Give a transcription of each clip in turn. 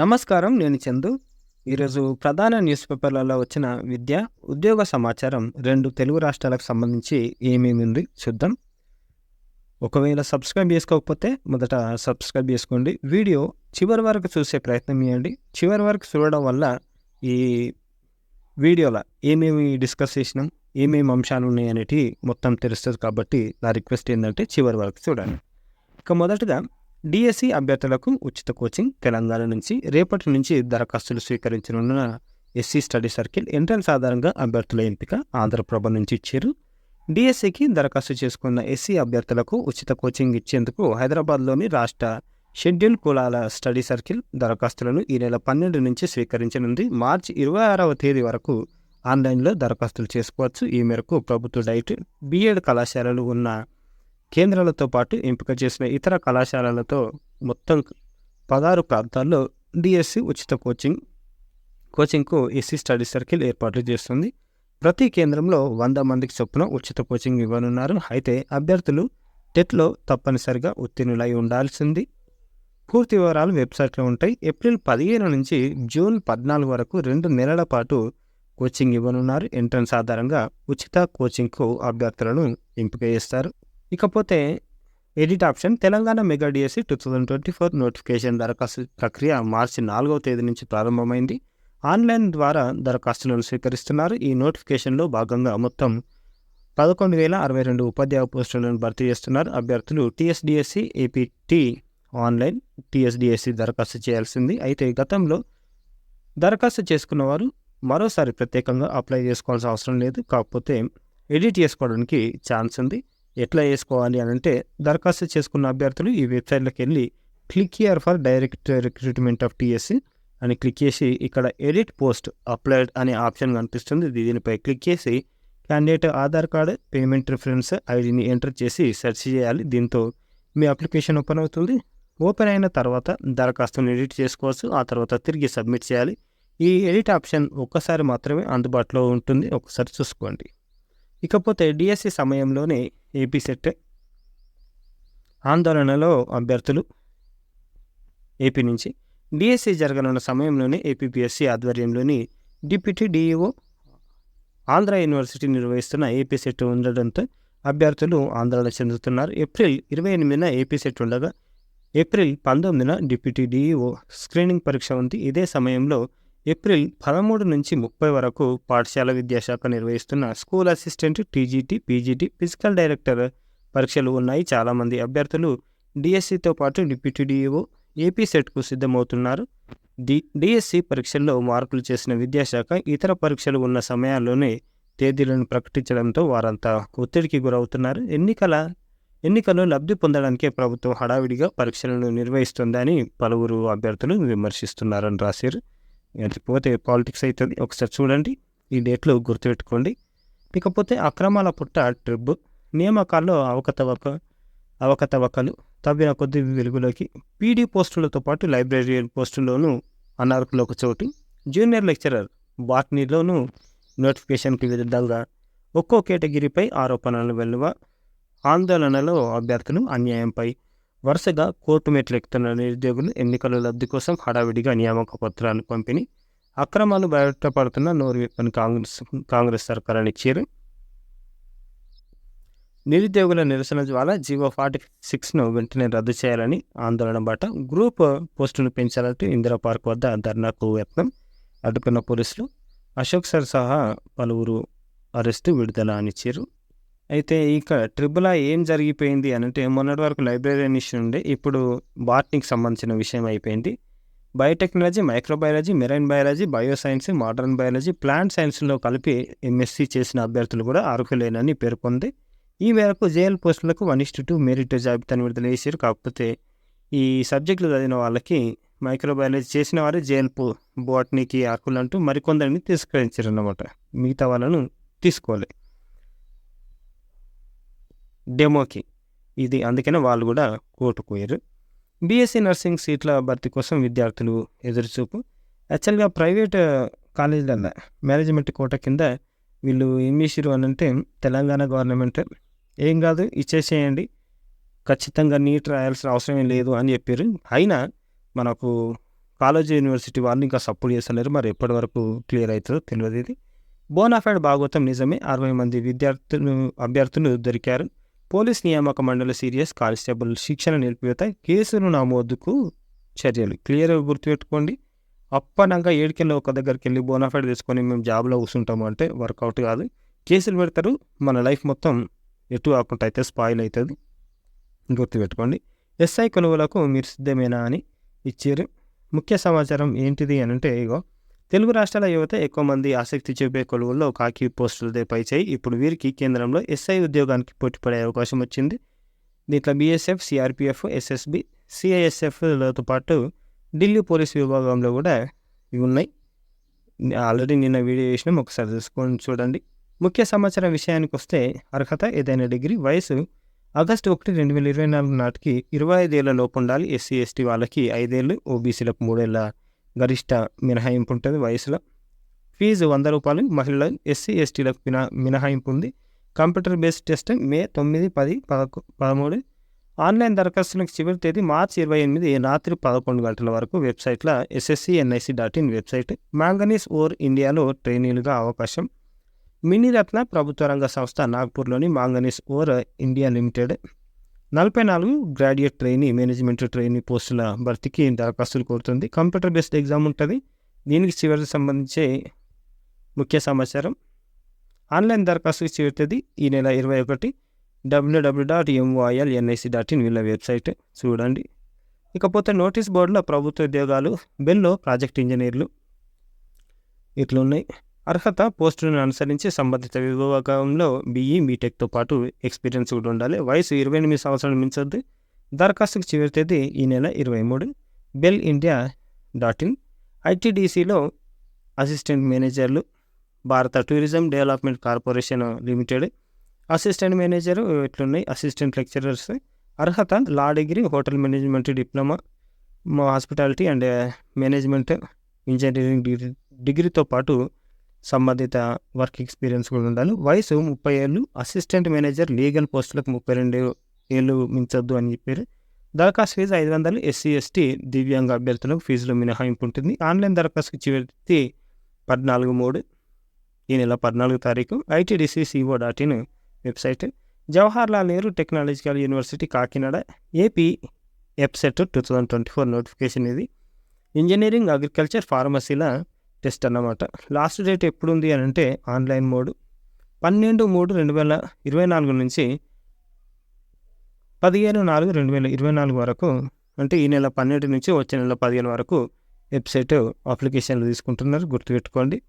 నమస్కారం నేను చందు. ఈరోజు ప్రధాన న్యూస్ పేపర్లలో వచ్చిన విద్య ఉద్యోగ సమాచారం రెండు తెలుగు రాష్ట్రాలకు సంబంధించి ఏమేమి ఉంది చూద్దాం. ఒకవేళ సబ్స్క్రైబ్ చేసుకోకపోతే మొదట సబ్స్క్రైబ్ చేసుకోండి. వీడియో చివరి వరకు చూసే ప్రయత్నం చేయండి. చివరి వరకు చూడడం వల్ల ఈ వీడియోలో ఏమేమి డిస్కస్ చేసినాం ఏమేమి అంశాలు ఉన్నాయి అనేటివి మొత్తం తెలుస్తుంది కాబట్టి నా రిక్వెస్ట్ ఏంటంటే చివరి వరకు చూడండి. ఇక మొదటగా డిఎస్సి అభ్యర్థులకు ఉచిత కోచింగ్ తెలంగాణ నుంచి రేపటి నుంచి దరఖాస్తులు స్వీకరించనున్న ఎస్సీ స్టడీ సర్కిల్ ఎంట్రన్స్ ఆధారంగా అభ్యర్థుల ఎంపిక ఆంధ్రప్రభ నుంచి ఇచ్చారు. డిఎస్సికి దరఖాస్తు చేసుకున్న ఎస్సీ అభ్యర్థులకు ఉచిత కోచింగ్ ఇచ్చేందుకు హైదరాబాద్లోని రాష్ట్ర షెడ్యూల్ కులాల స్టడీ సర్కిల్ దరఖాస్తులను ఈ నెల పన్నెండు నుంచి స్వీకరించనుంది. మార్చి ఇరవై ఆరవ తేదీ వరకు ఆన్లైన్లో దరఖాస్తులు చేసుకోవచ్చు. ఈ మేరకు ప్రభుత్వ డైట్ బీఎడ్ కళాశాలలు ఉన్న కేంద్రాలతో పాటు ఎంపిక చేసిన ఇతర కళాశాలలతో మొత్తం పదహారు ప్రాంతాల్లో డిఎస్సి ఉచిత కోచింగ్ కోచింగ్కు ఎస్సీ స్టడీ సర్కిల్ ఏర్పాట్లు చేస్తుంది. ప్రతి కేంద్రంలో వంద మందికి చొప్పున ఉచిత కోచింగ్ ఇవ్వనున్నారు. అయితే అభ్యర్థులు టెట్లో తప్పనిసరిగా ఉత్తీర్ణులై ఉండాల్సింది. పూర్తి వివరాలు వెబ్సైట్లో ఉంటాయి. ఏప్రిల్ పదిహేను నుంచి జూన్ పద్నాలుగు వరకు రెండు నెలల పాటు కోచింగ్ ఇవ్వనున్నారు. ఎంట్రన్స్ ఆధారంగా ఉచిత కోచింగ్కు అభ్యర్థులను ఎంపిక చేస్తారు. ఇకపోతే edit option Telangana mega DSC two thousand twenty four notification దరఖాస్తు ప్రక్రియ మార్చి నాలుగవ తేదీ నుంచి ప్రారంభమైంది. ఆన్లైన్ ద్వారా దరఖాస్తులను స్వీకరిస్తున్నారు. ఈ నోటిఫికేషన్లో భాగంగా మొత్తం పదకొండు వేల అరవై రెండు ఉపాధ్యాయ పోస్టులను భర్తీ చేస్తున్నారు. అభ్యర్థులు టీఎస్డిఎస్సి ఏపీటీ ఆన్లైన్ టీఎస్డిఎస్సి దరఖాస్తు చేయాల్సింది. అయితే గతంలో దరఖాస్తు చేసుకున్నవారు మరోసారి ప్రత్యేకంగా అప్లై చేసుకోవాల్సిన అవసరం లేదు. కాకపోతే ఎడిట్ చేసుకోవడానికి ఛాన్స్ ఉంది. ఎట్లా చేసుకోవాలి అని అంటే దరఖాస్తు చేసుకున్న అభ్యర్థులు ఈ వెబ్సైట్లోకి వెళ్ళి click here for direct recruitment of TSC అని క్లిక్ చేసి ఇక్కడ ఎడిట్ పోస్ట్ అప్లైడ్ అనే ఆప్షన్ కనిపిస్తుంది. దీనిపై క్లిక్ చేసి candidate Aadhaar card payment reference ఐడిని ఎంటర్ చేసి సెర్చ్ చేయాలి. దీంతో మీ అప్లికేషన్ ఓపెన్ అవుతుంది. ఓపెన్ అయిన తర్వాత దరఖాస్తుని ఎడిట్ చేసుకోవచ్చు. ఆ తర్వాత తిరిగి సబ్మిట్ చేయాలి. ఈ ఎడిట్ ఆప్షన్ ఒక్కసారి మాత్రమే అందుబాటులో ఉంటుంది. ఒకసారి చూసుకోండి. ఇకపోతే డిఎస్సి సమయంలోనే ఏపీ సెట్ ఆందోళనలో అభ్యర్థులు ఏపీ నుంచి. డిఎస్సి జరగనున్న సమయంలోనే ఏపీపీఎస్సి ఆధ్వర్యంలోని డిప్యూటీ డిఈఓ ఆంధ్ర యూనివర్సిటీ నిర్వహిస్తున్న ఏపీ సెట్ ఉండడంతో అభ్యర్థులు ఆందోళన చెందుతున్నారు. ఏప్రిల్ ఇరవై ఎనిమిదిన ఏపీ సెట్ ఉండగా ఏప్రిల్ పంతొమ్మిదిన డిప్యూటీ డిఈఓ స్క్రీనింగ్ పరీక్ష ఉంది. ఇదే సమయంలో ఏప్రిల్ పదమూడు నుంచి ముప్పై వరకు పాఠశాల విద్యాశాఖ నిర్వహిస్తున్న school assistant TGT PGT physical director పరీక్షలు ఉన్నాయి. చాలామంది అభ్యర్థులు డిఎస్సితో పాటు డిప్యూటీ డిఈఓ ఏపీ సెట్కు సిద్ధమవుతున్నారు. డి డిఎస్సి పరీక్షల్లో మార్కులు చేసిన విద్యాశాఖ ఇతర పరీక్షలు ఉన్న సమయాల్లోనే తేదీలను ప్రకటించడంతో వారంతా ఒత్తిడికి గురవుతున్నారు. ఎన్నికల ఎన్నికల్లో లబ్ధి పొందడానికే ప్రభుత్వం హడావిడిగా పరీక్షలను నిర్వహిస్తుందని పలువురు అభ్యర్థులు విమర్శిస్తున్నారని రాశారు. పోతే పాలిటిక్స్ అవుతుంది ఒకసారి చూడండి ఈ డేట్లు గుర్తుపెట్టుకోండి. ఇకపోతే అక్రమాల పుట్ట ట్రిబ్ నియామకాల్లో అవకతవక అవకతవకలు తవ్విన కొద్ది వెలుగులోకి పీడీ పోస్టులతో పాటు లైబ్రరీయన్ పోస్టుల్లోనూ అనార్కులు ఒక చోటు. జూనియర్ లెక్చరర్ బాట్నీలోనూ నోటిఫికేషన్కి విరుద్ధంగా ఒక్కో కేటగిరీపై ఆరోపణలు వెలువ ఆందోళనలో అభ్యర్థులు అన్యాయంపై వరుసగా కోర్టు మెట్లు ఎక్కుతున్న నిరుద్యోగులు ఎన్నికల లబ్ధి కోసం హడావిడిగా నియామక పత్రాలు పంపిణీ అక్రమాలు బయటపడుతున్న నోరు విప్పని కాంగ్రెస్ కాంగ్రెస్ సర్కారాన్ని ఇచ్చారు నిరుద్యోగుల నిరసన జ్వాల జీవో ఫార్టీ సిక్స్ను వెంటనే రద్దు చేయాలని ఆందోళన బాట గ్రూప్ పోస్టును పెంచాలంటూ ఇందిరా పార్క్ వద్ద ధర్నాకు యత్నం అడ్డుకున్న పోలీసులు. అశోక్ సర్ సహా పలువురు అరెస్టు విడుదల అనిచ్చారు అయితే ఇక ట్రిపుల్ ఏం జరిగిపోయింది అని అంటే మొన్నటి వరకు లైబ్రరీ ఇష్యూ ఉండే ఇప్పుడు బాట్నీకి సంబంధించిన విషయం అయిపోయింది. Biotechnology microbiology marine biology bioscience modern biology plant సైన్స్లో కలిపి ఎంఎస్సీ చేసిన అభ్యర్థులు కూడా అర్హులేనని పేర్కొంది. ఈ మేరకు జేఎల్ పోస్టులకు వన్ ఇస్టు టూ మెరిట్ జాబితాను విడుదల చేశారు. కాకపోతే ఈ సబ్జెక్టులు చదివిన వాళ్ళకి మైక్రోబయాలజీ చేసిన వారు జేఎల్ పో బోటనీకి అర్హులు అంటూ మరికొందరిని తిరస్కరించారు అన్నమాట మిగతా వాళ్ళను తీసుకోవాలి డెమోకి. ఇది అందుకనే వాళ్ళు కూడా కోటుకోయారు బీఎస్సీ నర్సింగ్ సీట్ల భర్తీ కోసం విద్యార్థులు ఎదురుచూపు. యాక్చువల్గా ప్రైవేట్ కాలేజీలలో మేనేజ్మెంట్ కోట కింద వీళ్ళు ఏం చేసిరు అని అంటే తెలంగాణ గవర్నమెంట్ ఏం కాదు ఇచ్చేసేయండి. ఖచ్చితంగా నీట్ రాయాల్సిన అవసరం ఏం లేదు అని చెప్పారు. అయినా మనకు కాలేజీ యూనివర్సిటీ వాళ్ళు ఇంకా సపోర్ట్ చేస్తలేరు. మరి ఎప్పటి వరకు క్లియర్ అవుతుందో తెలియదు ఇది. బోనాఫైడ్ భాగవతం నిజమే. అరవై మంది విద్యార్థులు అభ్యర్థులు దొరికారు. పోలీస్ నియామక మండలి సీరియస్ కానిస్టేబుల్ శిక్షణ నిలిపివేత కేసులు నమోదుకు చర్యలు. క్లియర్గా గుర్తుపెట్టుకోండి. అప్పనంగా ఏడుకెళ్ళి ఒక దగ్గరికి వెళ్ళి బోనాఫైడ్ తీసుకొని మేము జాబ్లో కూర్చుంటాము అంటే వర్కౌట్ కాదు. కేసులు పెడతారు. మన లైఫ్ మొత్తం ఎటు కాకుండా అయితే స్పాయిల్ అవుతుంది. గుర్తుపెట్టుకోండి. ఎస్ఐ కొనుగోలకు మీరు సిద్ధమేనా అని ఇచ్చారు. ముఖ్య సమాచారం ఏంటిది అని అంటే ఇగో తెలుగు రాష్ట్రాల యువత ఎక్కువ మంది ఆసక్తి చూపే కొలువుల్లో కాకి పోస్టులదే పై చేయి ఇప్పుడు వీరికి కేంద్రంలో ఎస్ఐ ఉద్యోగానికి పోటీపడే అవకాశం వచ్చింది. దీంట్లో బీఎస్ఎఫ్ సిఆర్పిఎఫ్ ఎస్ఎస్బి సిఐఎస్ఎఫ్లతో పాటు ఢిల్లీ పోలీస్ విభాగంలో కూడా ఇవి ఉన్నాయి. ఆల్రెడీ నిన్న వీడియో చేసినాం ఒకసారి చూసుకొని చూడండి. ముఖ్య సమాచారం విషయానికి వస్తే అర్హత ఏదైనా డిగ్రీ వయసు ఆగస్టు ఒకటి రెండు వేల ఇరవై నాలుగు నాటికి ఇరవై ఐదేళ్ళ లోపు ఉండాలి. ఎస్సీ ఎస్టీ వాళ్ళకి ఐదేళ్ళు ఓబీసీలకు మూడేళ్ళ గరిష్ట మినహాయింపు ఉంటుంది వయసులో. ఫీజు వంద రూపాయలు మహిళలు ఎస్సీ ఎస్టీలకు మినా మినహాయింపు ఉంది కంప్యూటర్ బేస్డ్ టెస్ట్ మే తొమ్మిది పది పదకొ పదమూడు. ఆన్లైన్ దరఖాస్తులకు చివరి తేదీ మార్చి ఇరవై ఎనిమిది రాత్రి పదకొండు గంటల వరకు వెబ్సైట్లో SSC NIC dot in website. Manganese ore ఇండియాలో ట్రైనీలుగా అవకాశం. మినీ రత్న ప్రభుత్వ రంగ సంస్థ నాగ్పూర్లోని మాంగనీస్ ఓర్ ఇండియా లిమిటెడ్. నలభై నాలుగు గ్రాడ్యుయేట్ ట్రైనీ మేనేజ్మెంట్ ట్రైనీ పోస్టుల భర్తీకి దరఖాస్తులు కోరుతుంది. కంప్యూటర్ బేస్డ్ ఎగ్జామ్ ఉంటుంది. దీనికి చివరికి సంబంధించి ముఖ్య సమాచారం. ఆన్లైన్ దరఖాస్తు చివరిది ఈ నెల ఇరవై ఒకటి. WWW dot MOIL NIC dot in వీళ్ళ వెబ్సైట్ చూడండి. ఇకపోతే నోటీస్ బోర్డులో ప్రభుత్వ ఉద్యోగాలు బెల్లో ప్రాజెక్ట్ ఇంజనీర్లు ఇట్లున్నాయి. అర్హత పోస్టులను అనుసరించి సంబంధిత విభాగంలో బీఈ బీటెక్తో పాటు ఎక్స్పీరియన్స్ కూడా ఉండాలి. వయసు ఇరవై ఎనిమిది సంవత్సరాలు మించొద్దు. దరఖాస్తుకు చివరి తేదీ ఈ నెల ఇరవై మూడు. బెల్ ఇండియా డాట్ ఇన్ ఐటీడీసీలో అసిస్టెంట్ మేనేజర్లు భారత tourism development corporation limited assistant manager ఇట్లున్నాయి assistant lecturers అర్హత law degree hotel management diploma hospitality and management engineering degree డిగ్రీతో పాటు సంబంధిత వర్క్ ఎక్స్పీరియన్స్ కూడా ఉండాలి. వయసు ముప్పై ఏళ్ళు అసిస్టెంట్ మేనేజర్ లీగల్ పోస్టులకు ముప్పై రెండు ఏళ్ళు మించొద్దు అని చెప్పారు. దరఖాస్తు ఫీజు ఐదు వందలు ఎస్సీ ఎస్టీ దివ్యాంగ అభ్యర్థులకు ఫీజులో మినహాయింపు ఉంటుంది. ఆన్లైన్ దరఖాస్తు చివరి పద్నాలుగు మూడు ఈ నెల పద్నాలుగు తారీఖు ITDCCO dot in website. Jawaharlal Nehru technological university Kakinada AP EAPCET two thousand twenty four notification ఇది. ఇంజనీరింగ్ అగ్రికల్చర్ ఫార్మసీల టెస్ట్ అన్నమాట. లాస్ట్ డేట్ ఎప్పుడు ఉంది అని అంటే ఆన్లైన్ మోడ్ పన్నెండు మూడు రెండు వేల ఇరవై నాలుగు నుంచి పదిహేను నాలుగు రెండు వేల ఇరవై నాలుగు వరకు అంటే ఈ నెల పన్నెండు నుంచి వచ్చే నెల పదిహేను వరకు వెబ్సైట్ అప్లికేషన్లు తీసుకుంటున్నారు. గుర్తుపెట్టుకోండి.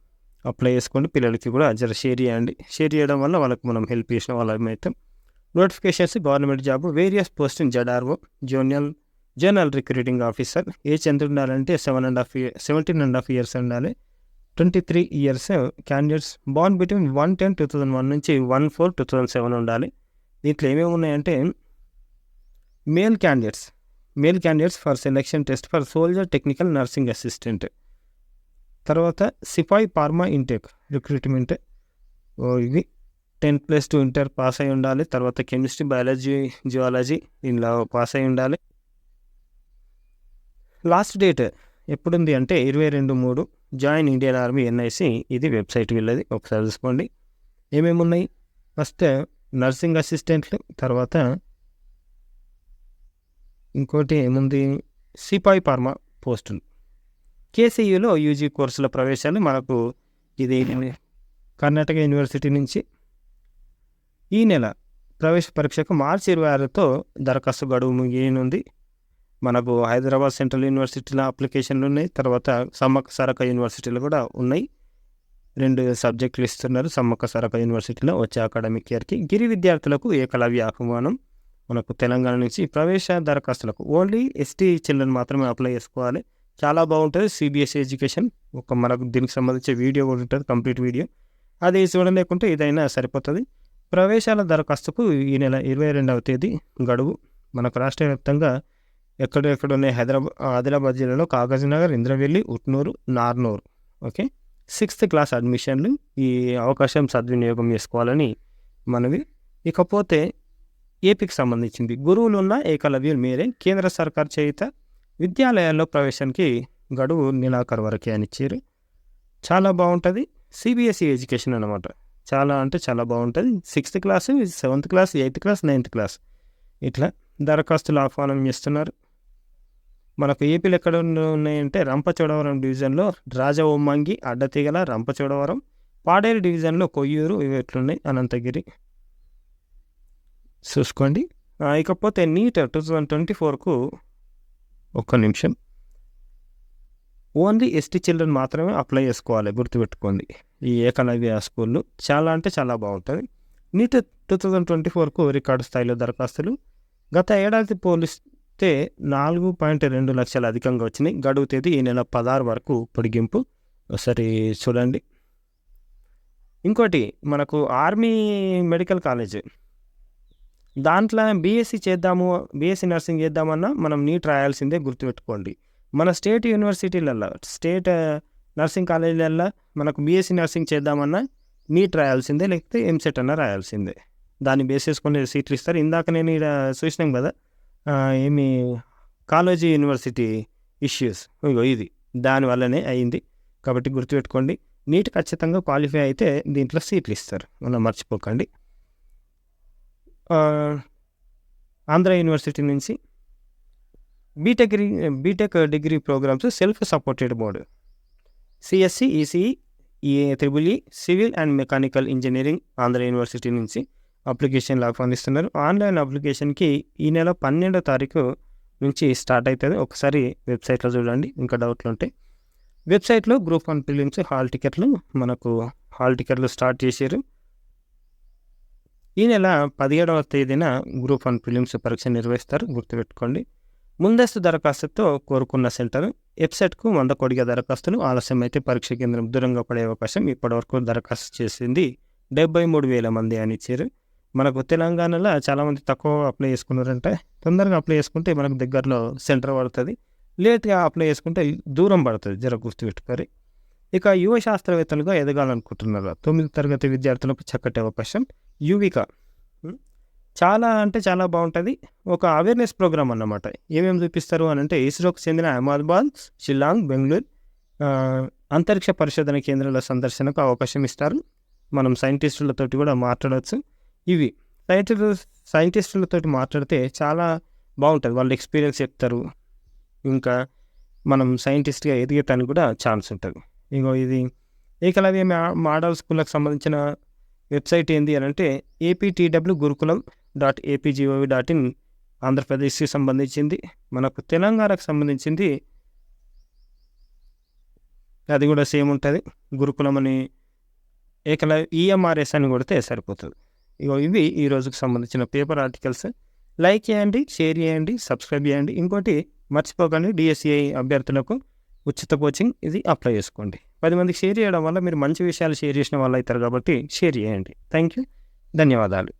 అప్లై చేసుకోండి. పిల్లలకి కూడా జర షేర్ చేయండి. షేర్ చేయడం వల్ల వాళ్ళకి మనం హెల్ప్ చేసిన వాళ్ళమైతే notifications government job various posting in ZRO zonal general recruiting officer. Age ఎంత ఉండాలంటే seven and half year seventeen and half years ఉండాలి. Twenty three years candidates born between one ten two thousand one నుంచి one four two thousand seven ఉండాలి. దీంట్లో ఏమేమి ఉన్నాయంటే male candidates. Male candidates for selection test for soldier technical nursing assistant. తర్వాత సిపాయి pharma intake recruitment. ఇది tenth plus two inter pass అయి ఉండాలి. తర్వాత కెమిస్ట్రీ బయాలజీ జియాలజీ దీనిలో పాస్ అయి ఉండాలి. లాస్ట్ డేట్ ఎప్పుడుంది అంటే ఇరవై రెండు మూడు జాయిన్ ఇండియన్ ఆర్మీ ఎన్ఐసి ఇది వెబ్సైట్ వెళ్ళేది ఒకసారి చూసుకోండి. ఏమేమి ఉన్నాయి? ఫస్ట్ నర్సింగ్ అసిస్టెంట్లు తర్వాత ఇంకోటి ఏముంది? సిపాయి ఫార్మా పోస్టులు కేసీయూలో యూజీ కోర్సుల ప్రవేశాలు మనకు ఇది కర్ణాటక యూనివర్సిటీ నుంచి. ఈ నెల ప్రవేశ పరీక్షకు మార్చి ఇరవై ఆరుతో దరఖాస్తు గడువు ముగియనుంది. మనకు హైదరాబాద్ సెంట్రల్ యూనివర్సిటీలో అప్లికేషన్లు ఉన్నాయి. తర్వాత సమ్మక్క సరక యూనివర్సిటీలో కూడా ఉన్నాయి. రెండు సబ్జెక్టులు ఇస్తున్నారు. సమ్మక్క సరక యూనివర్సిటీలో వచ్చే అకాడమిక్ ఇయర్కి గిరి విద్యార్థులకు ఏకలవ్య ఆహ్వానం మనకు తెలంగాణ నుంచి ప్రవేశ దరఖాస్తులకు ఓన్లీ ఎస్టీ చిల్డ్రన్ మాత్రమే అప్లై చేసుకోవాలి. చాలా బాగుంటుంది. సిబిఎస్ఈ ఎడ్యుకేషన్ ఒక మనకు దీనికి సంబంధించి వీడియో కూడా ఉంటుంది. కంప్లీట్ వీడియో అది చూడలేకుంటే ఇదైనా సరిపోతుంది. ప్రవేశాల దరఖాస్తుకు ఈ నెల ఇరవై రెండవ తేదీ గడువు. మనకు రాష్ట్ర వ్యాప్తంగా ఎక్కడెక్కడ ఉన్నాయి హైదరాబాద్ ఆదిలాబాద్ జిల్లాలో Kagaznagar Indravelli Utnoor Narnoor. Okay? Sixth class అడ్మిషన్లు ఈ అవకాశం సద్వినియోగం చేసుకోవాలని మనవి. ఇకపోతే ఏపీకి సంబంధించింది. గురువులు ఉన్న ఏకలవ్యులు మీరే కేంద్ర సర్కార్ చేత విద్యాలయాల్లో ప్రవేశానికి గడువు నెలాఖరు వరకే అని ఇచ్చారు. చాలా బాగుంటుంది. సిబిఎస్ఈ ఎడ్యుకేషన్ అనమాట చాలా అంటే చాలా బాగుంటుంది. Sixth class seventh class eighth class ninth class. ఇట్లా దరఖాస్తులు ఆహ్వానం చేస్తున్నారు. మనకు ఏపీలు ఎక్కడ ఉన్న- ఉన్నాయంటే రంపచోడవరం డివిజన్లో రాజ ఒమ్మంగి అడ్డతీగల రంపచోడవరం పాడేరు డివిజన్లో కొయ్యూరు ఇవి ఎట్లున్నాయి? అనంతగిరి. చూసుకోండి. ఇకపోతే నీట్ టూ థౌజండ్ ట్వంటీ ఫోర్కు ఒక్క నిమిషం. ఓన్లీ ఎస్టీ చిల్డ్రన్ మాత్రమే అప్లై చేసుకోవాలి గుర్తుపెట్టుకోండి. ఈ ఏకలవ్య స్కూళ్ళు చాలా అంటే చాలా బాగుంటుంది. నీట్ టూ థౌజండ్ ట్వంటీ ఫోర్కు రికార్డు స్థాయిలో దరఖాస్తులు. గత ఏడాది అయితే నాలుగు పాయింట్ రెండు లక్షలు అధికంగా వచ్చినాయి. గడువు తేదీ ఈ నెల పదహారు వరకు పొడిగింపు. ఒకసారి చూడండి. ఇంకోటి మనకు ఆర్మీ మెడికల్ కాలేజ్. దాంట్లో బీఎస్సీ చేద్దాము బీఎస్సీ నర్సింగ్ చేద్దామన్నా మనం నీట్ రాయాల్సిందే గుర్తుపెట్టుకోండి. మన స్టేట్ యూనివర్సిటీలల్లో స్టేట్ నర్సింగ్ కాలేజీలల్లో మనకు బీఎస్సీ నర్సింగ్ చేద్దామన్నా నీట్ రాయాల్సిందే లేకపోతే ఎంసెట్ అన్న రాయాల్సిందే. దాన్ని బేస్ చేసుకుని సీట్లు ఇస్తారు. ఇందాక నేను ఇక్కడ చూసినాం కదా ఏమి కాలేజీ యూనివర్సిటీ ఇష్యూస్. ఇగో ఇది. దానివల్లనే అయింది. కాబట్టి గుర్తుపెట్టుకోండి నీట్ ఖచ్చితంగా క్వాలిఫై అయితే దీంట్లో సీట్లు ఇస్తారు. మనం మర్చిపోకండి. ఆంధ్ర యూనివర్సిటీ నుంచి BTech BTech degree programmes self supported board. CSC ECE ఈ triple E civil and mechanical engineering Andhra university నుంచి అప్లికేషన్లు ఆహ్వానిస్తున్నారు ఆన్లైన్ అప్లికేషన్కి ఈ నెల పన్నెండో తారీఖు నుంచి స్టార్ట్ అవుతుంది ఒకసారి వెబ్సైట్లో చూడండి ఇంకా డౌట్లు ఉంటే. వెబ్సైట్లో గ్రూప్ వన్ ఫిలిమ్స్ హాల్ టికెట్లు మనకు హాల్ టికెట్లు స్టార్ట్ చేశారు. ఈ నెల పదిహేడవ తేదీన గ్రూప్ వన్ ఫిలిమ్స్ పరీక్ష నిర్వహిస్తారు గుర్తుపెట్టుకోండి. ముందస్తు దరఖాస్తుతో కోరుకున్న సెంటర్ వెబ్సైట్కు వంద కోడిగా దరఖాస్తులు ఆలస్యం అయితే పరీక్ష కేంద్రం దూరంగా పడే అవకాశం ఇప్పటివరకు దరఖాస్తు చేసింది డెబ్బై మూడు వేల మంది అని ఇచ్చారు. మనకు తెలంగాణలో చాలామంది తక్కువ అప్లై చేసుకున్నారంటే తొందరగా అప్లై చేసుకుంటే మనకు దగ్గరలో సెంటర్ పడుతుంది. లేట్గా అప్లై చేసుకుంటే దూరం పడుతుంది జర గుర్తుపెట్టుకోరి ఇక యువ శాస్త్రవేత్తలుగా ఎదగాలనుకుంటున్నారు? తొమ్మిది తరగతి విద్యార్థులకు చక్కటి అవకాశం. యువిక. చాలా అంటే చాలా బాగుంటుంది. ఒక అవేర్నెస్ ప్రోగ్రామ్ అన్నమాట. ఏమేమి చూపిస్తారు అని అంటే ఇస్రోకు చెందిన అహ్మదాబాద్ షిల్లాంగ్ బెంగళూరు అంతరిక్ష పరిశోధన కేంద్రాల సందర్శనకు అవకాశం ఇస్తారు. మనం సైంటిస్టులతోటి కూడా మాట్లాడవచ్చు ఇవి. సైంటిస్టు సైంటిస్టులతో మాట్లాడితే చాలా బాగుంటుంది. వాళ్ళ ఎక్స్పీరియన్స్ చెప్తారు. ఇంకా మనం సైంటిస్ట్గా ఎదిగటానికి కూడా ఛాన్స్ ఉంటుంది. ఇంకో ఇది ఏకలవ్య మోడల్ స్కూళ్ళకి సంబంధించిన వెబ్సైట్ ఏంది అని అంటే ఏపీటీడబ్ల్యూ గురుకులం డాట్ ఏపీజీఓవి డాట్ ఇన్ ఆంధ్రప్రదేశ్కి సంబంధించింది. మనకు తెలంగాణకు సంబంధించింది అది కూడా సేమ్ ఉంటుంది. గురుకులం అని ఏకల ఈఎంఆర్ఎస్ అని కొడితే సరిపోతుంది. ఇగో ఇవి ఈ రోజుకు సంబంధించిన పేపర్ ఆర్టికల్స్. లైక్ చేయండి షేర్ చేయండి సబ్స్క్రైబ్ చేయండి. ఇంకోటి మర్చిపోకండి డిఎస్సిఐ అభ్యర్థులకు ఉచిత కోచింగ్ ఇది అప్లై చేసుకోండి. పది మందికి షేర్ చేయడం వల్ల మీరు మంచి విషయాలు షేర్ చేసిన వాళ్ళు అవుతారు కాబట్టి షేర్ చేయండి. థ్యాంక్ యూ ధన్యవాదాలు.